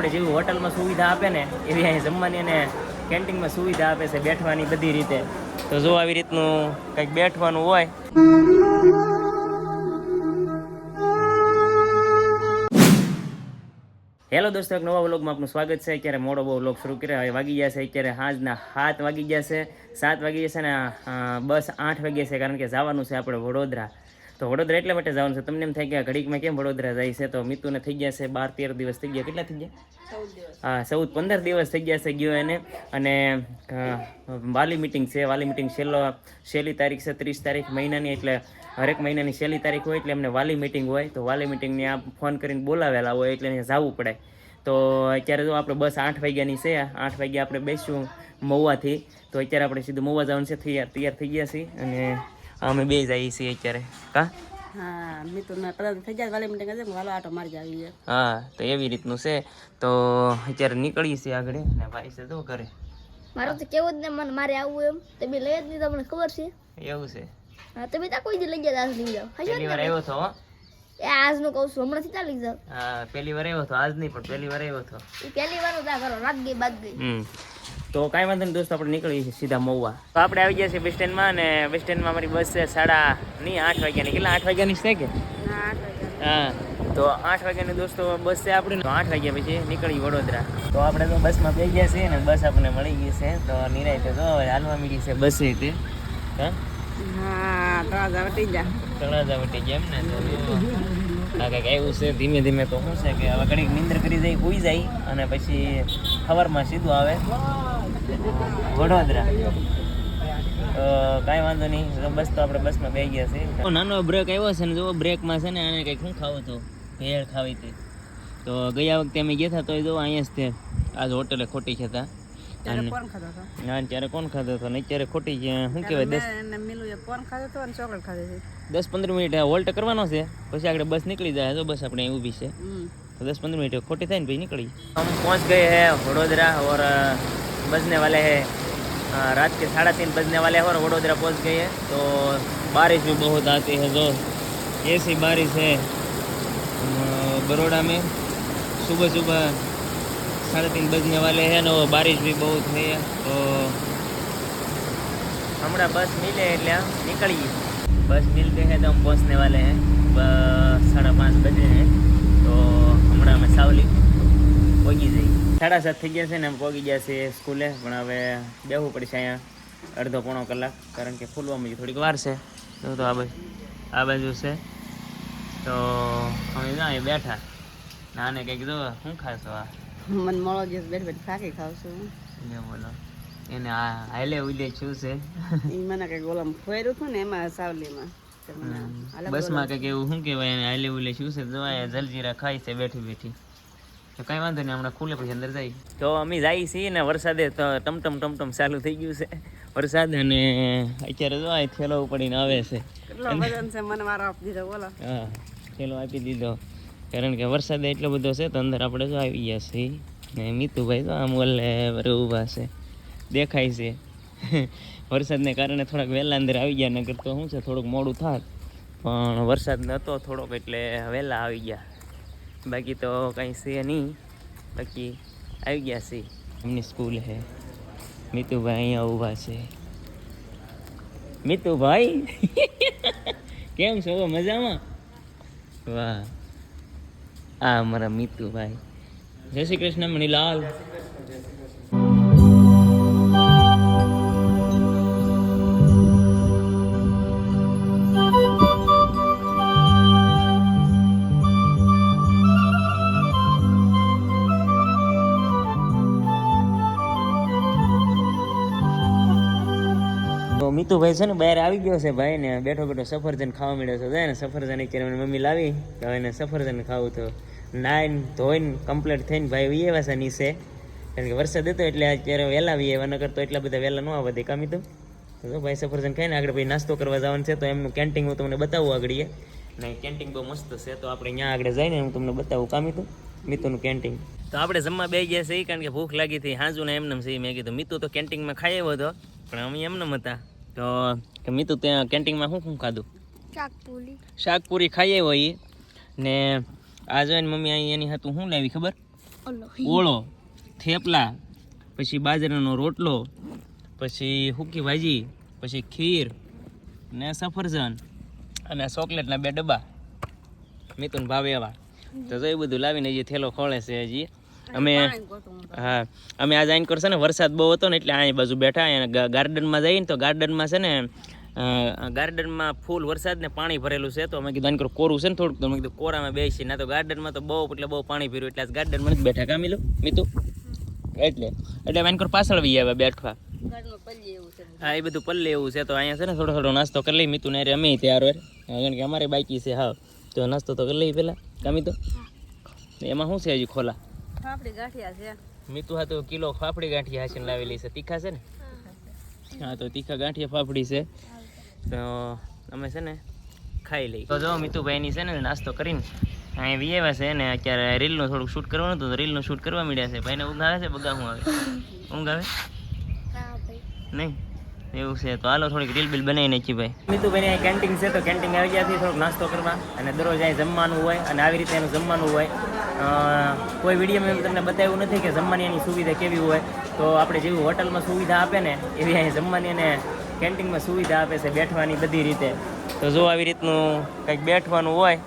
આપણે જેવી હોટલમાં સુવિધા આપે ને, એવી અહીં જમવાની અને કેન્ટીનમાં સુવિધા આપે છે બેઠવાની બધી રીતે. તો જો આવી રીતનું કંઈક બેઠવાનું હોય. હેલો દોસ્તો, એક નવા વ્લોગમાં આપનું સ્વાગત છે. અત્યારે મોડો બહુ વ્લોગ શરૂ કર્યો, હવે વાગી ગયા છે. અત્યારે સાંજના સાત વાગી ગયા છે. સાત વાગી જશે ને બસ આઠ વાગ્યા છે, કારણ કે જવાનું છે આપણે વડોદરા. તો વડોદરા એટલા માટે જવાનું છે. તમને એમ થાય કે આ ઘડીકમાં કેમ વડોદરા જાય છે? તો મિતુને થઈ ગયા છે બાર તેર દિવસ. થઈ ગયા? કેટલા થઈ ગયા? હા ચૌદ પંદર દિવસ થઈ ગયા છે ગયો એને. અને વાલી મિટિંગ છે. વાલી મિટિંગ છેલ્લો છેલ્લી તારીખ છે ત્રીસ તારીખ મહિનાની. એટલે હરેક મહિનાની છેલ્લી તારીખ હોય એટલે એમને વાલી મિટિંગ હોય. તો વાલી મિટિંગને આ ફોન કરીને બોલાવેલા હોય એટલે એને જવું પડે. તો અત્યારે જો આપણે બસ આઠ વાગ્યાની છે. આઠ વાગ્યા આપણે બેસશું મહુવાથી. તો અત્યારે આપણે સીધું મહુવા જવાનું છે. તૈયાર તૈયાર થઈ ગયા છીએ. અને અમે બે જઈએ છીએ અત્યારે. કા? હા મિતુન પ્રધાન થઈ જાય વાલે વાલો આટો મારી જાવી છે. હા તો એવી રીતનું છે. તો અત્યારે નીકળીએ છીએ આગળ ને ભાઈ છે તો ઘરે. મારે તો કેવું જ ને મને મારે આવવું એમ. તમે લઈ જ નહીં તમને ખબર છે. એવું છે. હા તમે ત્યાં કોઈ દી લઈ ગયા લઈ જાઓ. પહેલી વાર આવ્યો હતો હો. એ આજનું કહું છું હમણાંથી થી ચાલી જાઓ હા પહેલી વાર આવ્યો હતો આજ નહીં પણ પહેલી વાર આવ્યો હતો. એ પહેલી વાર ઉતા કરો રાત ગઈ બાદ ગઈ. હમ. તો કાંઈ વાંધો નહીં દોસ્તો આપણે નીકળીએ છીએ સીધા મહુવા. તો આપણે આવી ગયા છીએ બસ સ્ટેન્ડમાં અને બસ સ્ટેન્ડમાં અમારી બસ છે સાડા નહીં આઠ વાગ્યાની. કેટલા આઠ વાગ્યાની છે કે? હા. તો આઠ વાગ્યાની દોસ્તો બસ છે આપણી. આઠ વાગ્યા પછી નીકળી વડોદરા. તો આપણે તો બસમાં બે ગયા છીએ ને બસ આપણને મળી ગઈ છે. તો નિરાય તો હાલવા મળી છે બસ રીતે હા. હા વટી જા તળાજા વટી જેમ ને? તો એવું છે ધીમે ધીમે તો શું છે કે હવે ઘડીક નિંદર કરી જાય ઉઈ જાય અને પછી સવારમાં સીધું આવે. વડોદરા. તો કાંઈ વાંધો નહીં બસ તો આપણે બસમાં બેસી ગયા નાનો બ્રેક આવ્યો છે ને બ્રેકમાં છે ને, આને કંઈક શું ખાવું હતું? ખાવી હતી. તો ગયા વખતે અમે ગયા હતા તો જો અહીંયા જ તે. આજ હોટલે ખોટી છે તા ત્યારે કોણ ખાધો હતો હા ત્યારે કોણ ખાધો હતો ને અત્યારે ખોટી છે શું કહેવાય દસ મેં અને મિલુએ કોણ ખાધો હતો અને ચોકલેટ ખાધી હતી દસ પંદર મિનિટ હોલ્ટ કરવાનો છે પછી આગળ બસ નીકળી જાય તો બસ આપણે અહીં ઊભી છે હમ तो दस पंद्रह मिनट खोटी થાય ને પછી નીકળી हम पहुंच गए हैं वडोदरा और अ, बजने वाले हैं अ, रात के साढ़े तीन बजने वाले हैं और वडोदरा पहुंच गए हैं तो बारिश भी बहुत आती है जो ऐसी बारिश है अ, बड़ौदा में सुबह सुबह साढ़े तीन बजने वाले हैं ना वो बारिश भी बहुत है तो हमारा बस मिले એટલે निकलिए बस मिलते हैं तो हम पहुंचने वाले हैं ब- साढ़े पाँच बजे हैं તો હમણાં અમે સાવલી પહોંચી જઈએ સાડા સાત થઈ ગયા છે ને અમે પહોંચી ગયા છે સ્કૂલે પણ હવે બેહવું પડશે અહીંયા અડધો પોણો કલાક કારણ કે ખુલવામાં થોડીક વાર છે જો તો આ બાજુ આ બાજુ છે તો અમે ના અહીં બેઠા નાને કંઈક જો શું ખાશો આ મને મળો જે બેઠ બેઠ થાકી ખાવ છું. લે બોલો. એને આ હાલે ઉલે શું છે? એ મને કઈ ગોલામ ફોયરું હતું ને એમાં સાવલીમાં. બસમાં કંઈક એવું શું કહેવાય એને હાલે ઉલે શું છે? દવા જલજીરા ખાય છે બેઠી બેઠી. તો કાંઈ વાંધો નહીં હમણાં ખુલે પછી અંદર જાય. તો અમે જઈએ છીએ ને વરસાદે તો ટમટમ ટમટમ ચાલુ થઈ ગયું છે. વરસાદ અને અત્યારે જો આ થેલો પડીને આવે છે મને મારો આપી દીધો બોલો. હા થેલો આપી દીધો. કારણ કે વરસાદ એટલો બધો છે તો અંદર આપણે જો આવી ગયા છીએ. ને મીતુભાઈ તો આમ ઓલે ઊભા છે. દેખાય છે. વરસાદને કારણે થોડાક વહેલા અંદર આવી ગયા નગર તો શું છે, થોડુંક મોડું થાત. પણ વરસાદ નહોતો થોડોક એટલે વહેલા આવી ગયા. બાકી તો કંઈ છે નહીં. બાકી આવી ગયા છે એમની સ્કૂલ છે. મીતુભાઈ અહીંયા ઊભા છે. મીતુભાઈ? કેમ છો? મજામાં? વાહ. આ અમારા મિતુભાઈ. જય શ્રી કૃષ્ણ, મણીલાલ. મીતુભાઈ છે ને બહાર આવી ગયો છે ભાઈ ને બેઠો બેઠો સફરજન ખાવા મળ્યો છે. ને, સફરજન એક મમ્મી લાવી. હવે એને સફરજન ખાવું તો નાઈન ધોઈને કમ્પ્લીટ થઈને ભાઈ વી એવા છે નીચે. કારણ કે વરસાદ હતો એટલે અત્યારે વહેલા વી એવા નકર તો એટલા બધા વહેલા ન આવવા દે કામી તો. તો ભાઈ સફરજન ખાઈને આગળ ભાઈ નાસ્તો કરવા જવાનું છે તો એમનું કેન્ટીન હું તમને બતાવું આગળ ને કેન્ટીન બહુ મસ્ત છે તો આપણે ત્યાં આગળ જઈને હું તમને બતાવું કામી તો મિતુનું કેન્ટીન તો આપણે જમવા બે ગયા છે કારણ કે ભૂખ લાગી હતી હાજુ ને એમને છે મેં કીધું મિતુ તો કેન્ટીનમાં ખાઈ આવ્યો હતો પણ અમે એમને હતા. તો કે મિતુ ત્યાં કેન્ટીનમાં શું શું ખાધું? શાકપુરી. શાકપુરી શાક પૂરી ખાઈ આવ્યો એ ને આ જોઈને મમ્મી અહીં એની હતું શું લાવી ખબર? ઓળો થેપલા પછી બાજરાનો રોટલો પછી હુકી ભાજી પછી ખીર ને સફરજન અને ચોકલેટના બે ડબ્બા. મિથુન ભાવ એવા. તો જો એ બધું લાવીને જે થેલો ખોળે છે હજી. અમે હા અમે આજે આઈન કરશે ને વરસાદ બહુ હતો ને એટલે અહીં બાજુ બેઠા ગાર્ડનમાં જઈએ ને તો ગાર્ડનમાં છે ને ગાર્ડનમાં ફૂલ વરસાદ ને પાણી ભરેલું છે તો અમે કીધું આની કોરું છે ને થોડુંક તો અમે કીધું કોરામાં બેસી ના તો ગાર્ડનમાં તો બહુ એટલે બહુ પાણી ભર્યું એટલે ગાર્ડનમાં જ બેઠા. કામી લો મીતુ? એટલે એટલે આઈન કર પાછળ વી આવ્યા બેઠવા. હા એ બધું પલ્લે એવું છે તો અહીંયા છે ને થોડો થોડો નાસ્તો કરી લઈ. મીતુ ને અમે તૈયાર હોય. કારણ કે અમારે બાકી છે હા તો નાસ્તો તો કરી લઈ પહેલાં. કામી તો એમાં શું છે હજી ખોલા? ફાફડી ગાંઠિયા છે. મીતુ હા તો કિલો ફાફડી ગાંઠિયા હાસીને લાવેલી છે. તીખા છે ને? હા તો તીખા ગાંઠિયા ફાફડી છે. તો અમે છે ને ખાઈ લઈ તો જો મિતુભાઈની છે ને નાસ્તો કરીને અહીં વિયેવા છે ને અત્યારે રીલનું થોડુંક શૂટ કરવાનું હતું તો રીલનું શૂટ કરવા મળ્યા છે. ભાઈને ઊંઘ આવે છે બગા હું આવે? ઊંઘ આવે? નહીં? એવું છે. તો હાલો થોડીક રીલ બિલ બનાવી નાખી ભાઈ. મિતુભાઈ અહીં કેન્ટીન છે તો કેન્ટીન આવી ગયા થોડોક નાસ્તો કરવા અને દરરોજ અહીં જમવાનું હોય અને આવી રીતે એનું જમવાનું હોય. કોઈ વિડીયોમાં એમ તમને બતાવ્યું નથી કે જમવાની એની સુવિધા કેવી હોય. તો આપણે જેવી હોટલમાં સુવિધા આપે ને એવી અહીં જમવાની અને કેન્ટીનમાં સુવિધા આપે છે બેઠવાની બધી રીતે. તો જો આવી રીતનું કંઈક બેઠવાનું હોય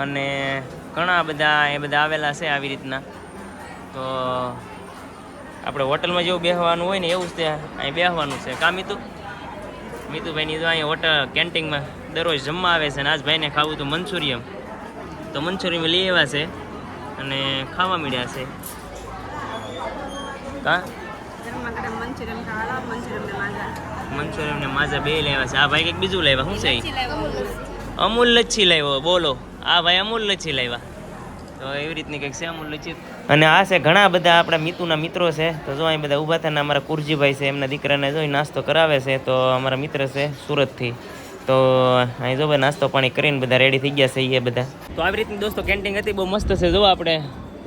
અને ઘણા બધા એ બધા આવેલા છે આવી રીતના. તો આપણે હોટલમાં જેવું બેસવાનું હોય ને એવું જ તે અહીં બેસવાનું છે. કા મીતુ? મીતુભાઈની જો અહીં હોટલ કેન્ટીનમાં દરરોજ જમવા આવે છે અને આજ ભાઈને ખાવું તો મંચુરિયમ તો મંચુરિયમ લઈ આવ્યા છે અને ખાવા મળ્યા છે. કા? મંચુરિયન મંચુરિયન ને માંગા મંચુરિયમ ને માઝા બે લેવા છે. આ ભાઈ કંઈક બીજું લેવા શું છે લાવ્યા અમૂલ લચ્છી. લાવ્યો બોલો. આ ભાઈ અમૂલ લચ્છી લાવ્યા તો એવી રીતની કંઈક છે અમૂલ લચ્છી? અને આ છે ઘણા બધા આપણા મિતુના મિત્રો છે. તો જો અહીં બધા ઊભા થાય અમારા કુરજીભાઈ છે એમના દીકરાને જોઈ નાસ્તો કરાવે છે તો અમારા મિત્ર છે સુરતથી. તો અહીં જો ભાઈ નાસ્તો પાણી કરીને બધા રેડી થઈ ગયા છે એ બધા. તો આવી રીતની દોસ્તો કેન્ટીન હતી બહુ મસ્ત છે. જો આપણે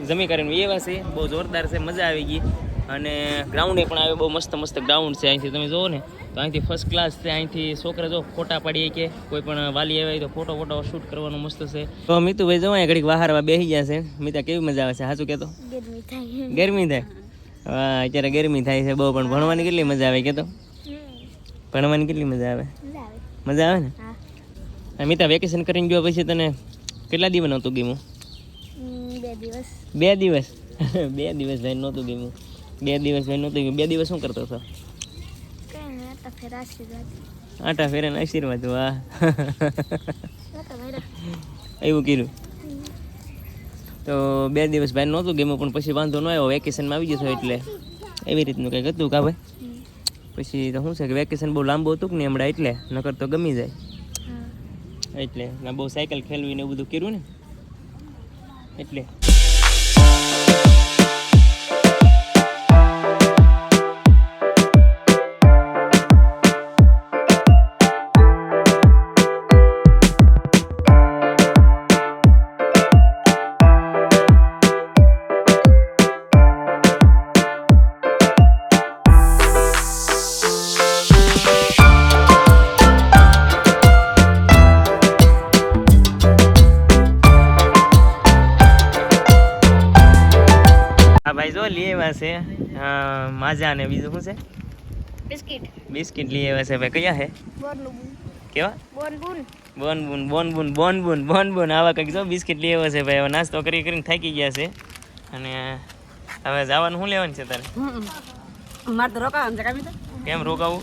જમી કરીને એવા છે બહુ જોરદાર છે મજા આવી ગઈ. અને ગ્રાઉન્ડે પણ આવે બહુ મસ્ત મસ્ત ગ્રાઉન્ડ છે અહીંથી તમે જુઓ ને તો અહીંથી ફર્સ્ટ ક્લાસ છે અહીંથી છોકરા જો ફોટા પાડીએ કે કોઈ પણ વાલી આવે તો ફોટો ફોટો શૂટ કરવાનું મસ્ત છે. તો મિતુભાઈ જો અહીંયા ઘડીક બહાર બેસી ગયા છે. મિતા કેવી મજા આવે છે? સાચું કહેતો ગરમી થાય. હા અત્યારે ગરમી થાય છે બહુ પણ ભણવાની કેટલી મજા આવે કહેતો ભણવાની કેટલી મજા આવે? મજા આવે. ને? મિતા વેકેશન કરીને ગયો પછી તને કેટલા દિવસ નહોતું ગીમું બે દિવસ. બે દિવસ? બે દિવસ ભાઈ નહોતું ગીમું બે દિવસ ભાઈ નહોતું બે દિવસ શું કરતો હતો? આટા ફેરા ને આશીર્વાદ વાહ. એવું કર્યું? તો બે દિવસ ભાઈ નહોતું ગેમો પણ પછી વાંધો ન આવ્યો. વેકેશનમાં આવી જતો એટલે. એવી રીતનું કંઈક હતું કા ભાઈ? પછી તો શું છે કે વેકેશન બહુ લાંબુ હતું કે ને હમણાં એટલે? નકર તો ગમી જાય. એટલે ને બહુ સાયકલ ખેલવી ને એવું બધું કર્યું ને? એટલે. માજા ને બીજું શું છે? બિસ્કિટ. બિસ્કિટ લઈ આવ્યા છે ભાઈ. કયા છે? કેવા? બોન બૂન બોન બુન બોન બુન બોન બુન બોન બુન આવા કંઈક જો બિસ્કિટ લઈ આવ્યા છે ભાઈ. હવે નાસ્તો કરી કરીને થાકી ગયા છે. અને હવે જવાનું શું લેવાનું છે તારે? મારે તો રોકાવાનું છે કામી કેમ રોકાવું?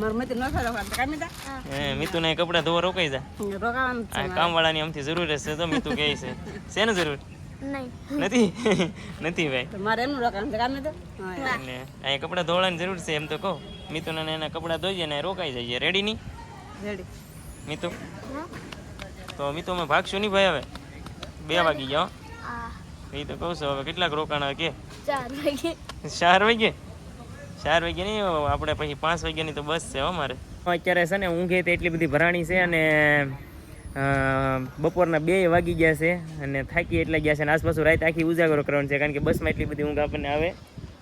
મારે મતી ન રોકાવાનું કામી તો હે મીતુને કપડા ધોવા રોકાઈ જા. રોકાવાનું જ આ કામવાળાની આમથી જરૂર જ છે તો મીતુ કહે છે. શેને જરૂર? નથી? નથી ભાઈ. મારે એમનું રોકાણ કામી તો? એટલે અહીંયા કપડાં ધોવાની જરૂર છે એમ તો કહો. મિતુને એના કપડાં ધોઈએ ને રોકાઈ જઈએ. રેડી નહીં રેડી મિતુ તો મિતુ અમે ભાગશું નહીં ભાઈ હવે? બે વાગી ગયા હો. એ તો કહું છું હવે કેટલાક રોકાણા કે? ચાર વાગે. ચાર વાગે? ચાર વાગે નહીં આપણે પછી પાંચ વાગ્યાની તો બસ છે હો મારે. અત્યારે છે ને ઊંઘે તો એટલી બધી ભરાણી છે અને બપોરના બે વાગી ગયા છે અને થાકી એટલા ગયા છે અને આસપાસ રાત આખી ઉજાગરો કરવાનો છે કારણ કે બસમાં એટલી બધી ઊંઘ આપણને આવે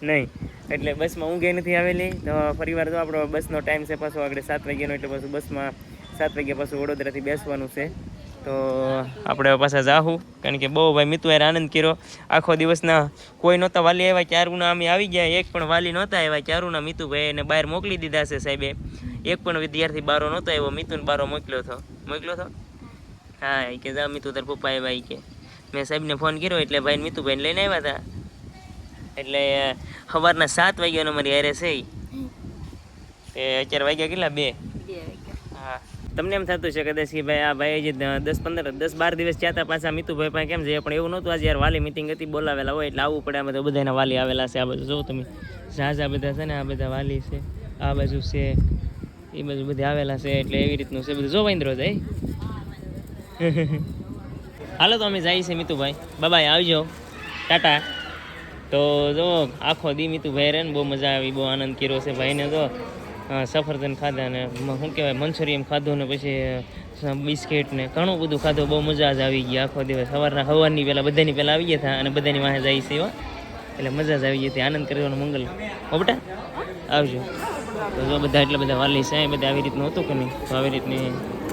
નહીં. એટલે બસમાં ઊંઘે નથી આવેલી. તો ફરીવાર તો આપણો બસનો ટાઈમ છે પાછો આગળ સાત વાગ્યાનો, એટલે પાછું બસમાં સાત વાગ્યા પાછું વડોદરાથી બેસવાનું છે. તો આપણે પાછા જાહું. કારણ કે બહુ ભાઈ મિતુ આનંદ કર્યો. આખો દિવસના કોઈ નહોતા વાલી આવ્યા ચારુના અમે આવી ગયા. એક પણ વાલી નહોતા આવ્યા. ચારુના મિતુભાઈ એને બહાર મોકલી દીધા છે સાહેબે. એક પણ વિદ્યાર્થી બારો નહોતો આવ્યો. મિતુને બારો મોકલ્યો હતો. મોકલ્યો હતો? હા એ કે જા મિતુ તાર પપ્પા આવ્યા ઈ કે. મેં સાહેબને ફોન કર્યો એટલે ભાઈ મિતુભાઈને લઈને આવ્યા હતા એટલે સવારના સાત વાગ્યાનો મારી હારે છે એ અત્યારે વાગ્યા કેટલા? બે. હા. તમને એમ થતું છે કદાચ કે ભાઈ આ ભાઈ જે દસ પંદર દસ બાર દિવસ થયા હતા પાછા મિતુભાઈ પાસે કેમ છે પણ એવું નહોતું આજે યાર વાલી મિટિંગ હતી બોલાવેલા હોય એટલે આવવું પડે. આ તો બધાના વાલી આવેલા છે. આ બાજુ જો તમે. ઝાઝા બધા છે ને આ બધા વાલી છે આ બાજુ છે એ બાજુ બધા આવેલા છે એટલે એવી રીતનું છે. બધું જો વાંદરો જાય હાલો તો અમે જઈએ છીએ મિતુભાઈ. બાબા આવજો. ટાટા. તો જો, આખો દી મિતુભાઈ રહે ને બહુ મજા આવી, બહુ આનંદ કર્યો છે ભાઈને તો સફરજન ખાધા ને શું કહેવાય મંચુરિયમ ખાધું ને પછી બિસ્કીટ ને ઘણું બધું ખાધું, બહુ મજા જ આવી ગઈ આખો દિવસ. સવારના સવારની પહેલાં, બધાની પહેલાં આવી ગયા હતા અને બધાની વાહે જાય છે એટલે મજા જ આવી ગઈ હતી. આનંદ કરવાનો મંગલ. હો બેટા, આવજો. તો જો બધા એટલા બધા વાલી છે બધા આવી રીતનું હતું કે નહીં? તો આવી રીતની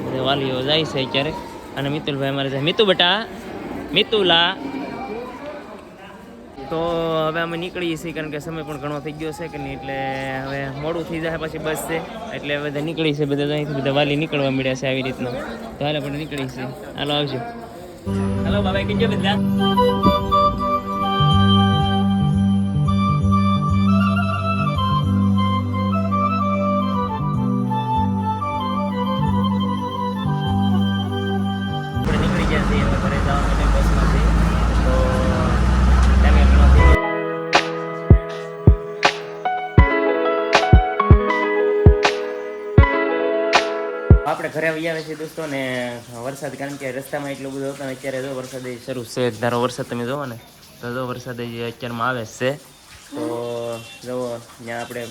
બધા વાલીઓ જાય છે અત્યારે અને મિતુલભાઈ અમારે છે. મિતુ બટા, મિતુલા. તો હવે અમે નીકળીએ છીએ, કારણ કે સમય પણ ઘણો થઈ ગયો છે કે નહીં, એટલે હવે મોડું થઈ જાય પછી બસ છે. એટલે બધા નીકળી છે બધા અહીંથી બધા વાલી નીકળવા મળ્યા છે આવી રીતના. તો હાલે પણ નીકળી છે હાલો આવજો. હાલો બાબા કીજો બધા? આપણે ઘરે આવી આવ્યા છીએ દોસ્તો ને વરસાદ કારણ કે રસ્તામાં એટલો બધો હતો ને અત્યારે જો વરસાદ શરૂ છે. ધારો વરસાદ તમે જોવો ને તો જો વરસાદ અત્યારમાં આવે છે. તો જુઓ ત્યાં આપણે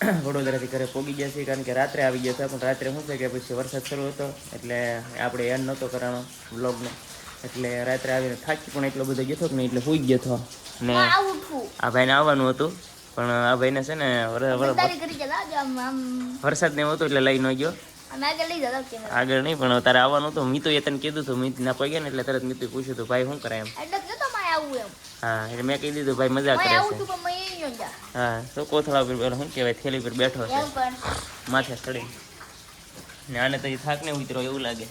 વડોદરાથી ઘરે પોગી ગયા છીએ કારણ કે રાત્રે આવી ગયા હતા પણ રાત્રે શું છે કે પછી વરસાદ શરૂ હતો એટલે આપણે એન્ડ નહોતો કરવાનો વ્લોગનો. એટલે રાત્રે આવીને થાકી પણ એટલો બધો ગયો હતો કે નહીં એટલે સુઈ ગયો હતો. ને આ ભાઈને આવવાનું હતું પણ આ ભાઈને છે ને વરસાદ ને એવું હતું એટલે લઈ ન ગયો. આગળ નહીં પણ તારે આવવાનું હતું મિતુ એ તને કીધું હતું મિત ના પગ્યા ને એટલે તરત મિતુ પૂછ્યું હતું ભાઈ શું કરે એમ? એટલે જ નતો મારે આવું એમ. હા એટલે મેં કહી દીધું ભાઈ મજા કરે છે. મેં હા તો કોથળા પર શું કહેવાય થેલી પર બેઠો છે. માથે ચડી. ને આને તો થાક ને ઉતરો એવું લાગે.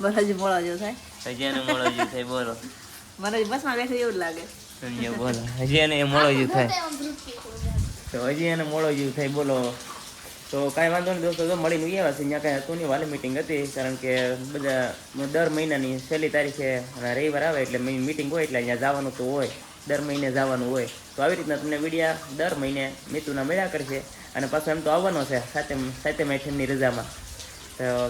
બરાજ મોળા મોડા જેવું થાય. હજી એને મોળા જેવું થાય બોલો. મને હજી બસમાં બેઠું એવું લાગે. બોલો. હજી એને એ મોળો જેવું થાય. તો હજી એને મોડો જેવું થાય બોલો. તો કાંઈ વાંધો નહીં દોસ્તો તો મળીને આવ્યા છે ત્યાં કાંઈ હતું નહીં, વાલી મિટિંગ હતી, કારણ કે બધા દર મહિનાની છેલ્લી તારીખે રવિવાર આવે એટલે મિટિંગ હોય એટલે અહીંયા જવાનું તો હોય. દર મહિને જવાનું હોય. તો આવી રીતના તમને વિડીયા દર મહિને મિતુના મળ્યા કરશે અને પાછો એમ તો આવવાનો છે, સાતમ સાતમ આઠમની રજામાં.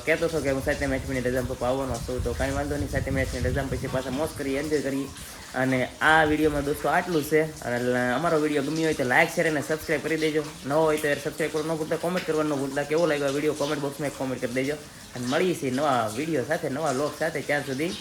કહેતો હતો કે હું સાથે મેચ મિનિટ રજામાં પર આવવાનો છું. તો કાંઈ વાંધો નહીં સાતમ આઠમની રજા પછી પાછા મોજ કરી એન્જોય કરી. અને આ વિડીયોમાં દોસ્તો આટલું છે. અને અમારો વીડિયો ગમ્યો હોય તો લાઇક શેર અને સબસ્ક્રાઈબ કરી દેજો. ન હોય તો સબસ્ક્રાઈબ કરવાનું ન ભૂલતા કોમેન્ટ કરવાનું ન ભૂલતા. કેવો લાગ્યો વીડિયો? કોમેન્ટ બોક્સમાં એક કોમેન્ટ કરી દેજો. અને મળીએ છીએ નવા વીડિયો સાથે, નવા લોક સાથે. ત્યાં સુધી